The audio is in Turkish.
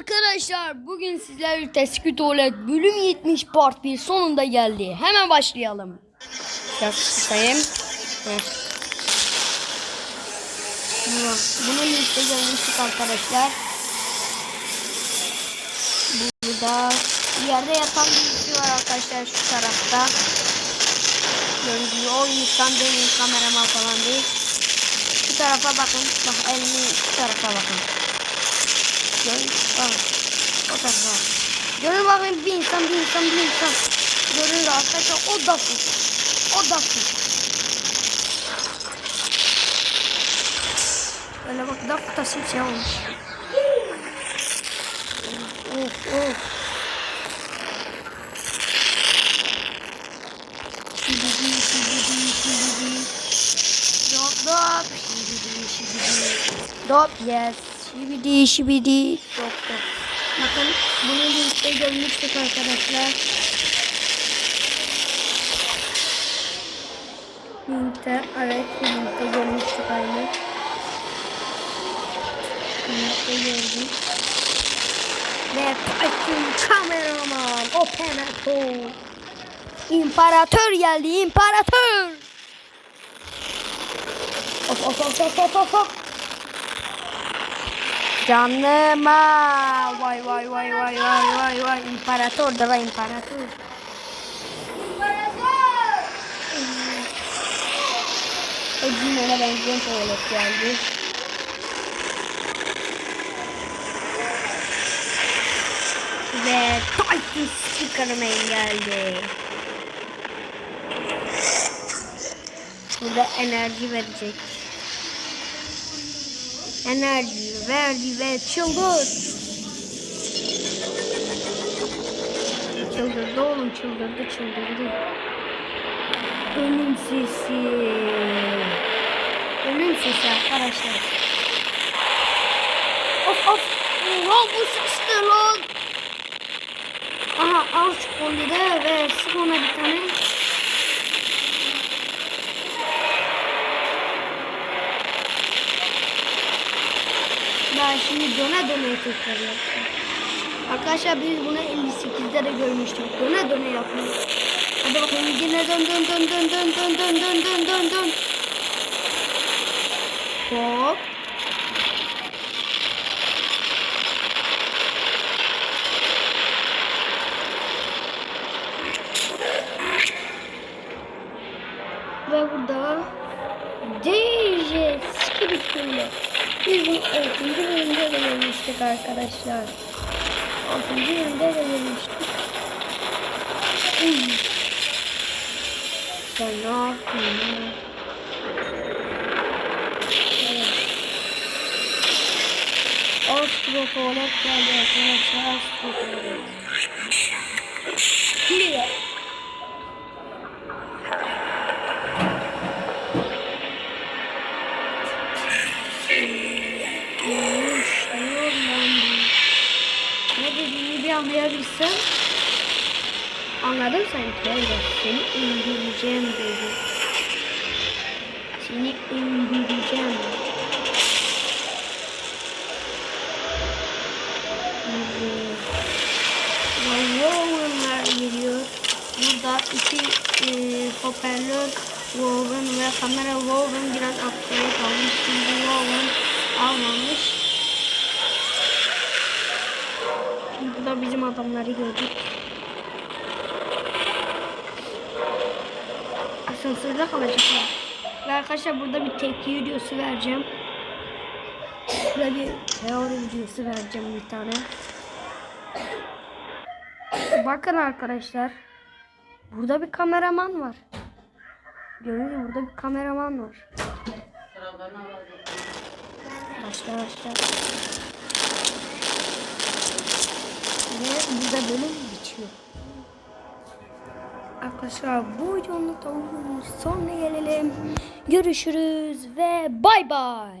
Arkadaşlar bugün sizlerle Squid Tuvalet bölüm 70 part 1 sonunda geldi. Hemen başlayalım. Biraz kısayım. Heh. Bunu, bunu liste görmüştük arkadaşlar. Burada yerde yatan birisi var arkadaşlar şu tarafta. Gördüğünüz o insan değil kameraman falan değil. Şu tarafa bakın. Bak elini şu tarafa bakın. No i o, o tak no. Goryla ben bin sen bin sen bin sen. Goryla arkadaşlar o da sus. O da sus. Böyle bak daf da sus ya olmuş. Of of. Dop, dop, dop, yes. Şibidi şibidi. Dop dop. Bakın bunu birlikte görmüştük arkadaşlar. Linkte, evet linkte görmüştük aynı. Linkte gördük. Ve Tycoon kameraman operator. İmparator geldi imparator. Of of of of of of of. Canıma. Vay vay vay vay vay vay vay. İmparator da var imparator. Ecimene benzeyen tuvalet geldi. Ve Titan Speakerman geldi. Burada enerji verecek. Enerji verdi ve çıldır. Çıldırdı oğlum çıldırdı çıldırdı. Ölüm sesi. Ölüm sesi arkadaşlar. Of of. Lan bu sesler lan. Aha al şu kolye de ve sık bir tane. Şimdi döne döne tekrar yapacağım. Arkadaşlar biz bunu 58'de de görmüştük. Döne döne yapıyoruz. Hadi bakalım yine dön dön dön dön dön dön dön dön dön dön dön. Hop. Ve burada DJ Skibit'inde biz bunu 6. bölümde de arkadaşlar. 6. bölümde de yemiştik. Uy. Sonra bunu... Geldi arkadaşlar. Astrofonak. Şimdi anlayabilsem Anladın sanki öyle. Seni öldüreceğim dedi. Seni öldüreceğim. Woven'lar geliyor. Burada iki e, hoparlör Woven ve kamera Woven biraz aktarı kalmış. Şimdi Woven almamış. Burada bizim adamları gördük. Asansörde kalacaklar. Ve arkadaşlar burada bir tepki videosu vereceğim. Burada bir teori videosu vereceğim bir tane. Bakın arkadaşlar. Burada bir kameraman var. Görüyor musun? Burada bir kameraman var. Başla başla. Ve burada bölüm bitiyor. Arkadaşlar bu videonun sonuna gelelim. Görüşürüz ve bay bay.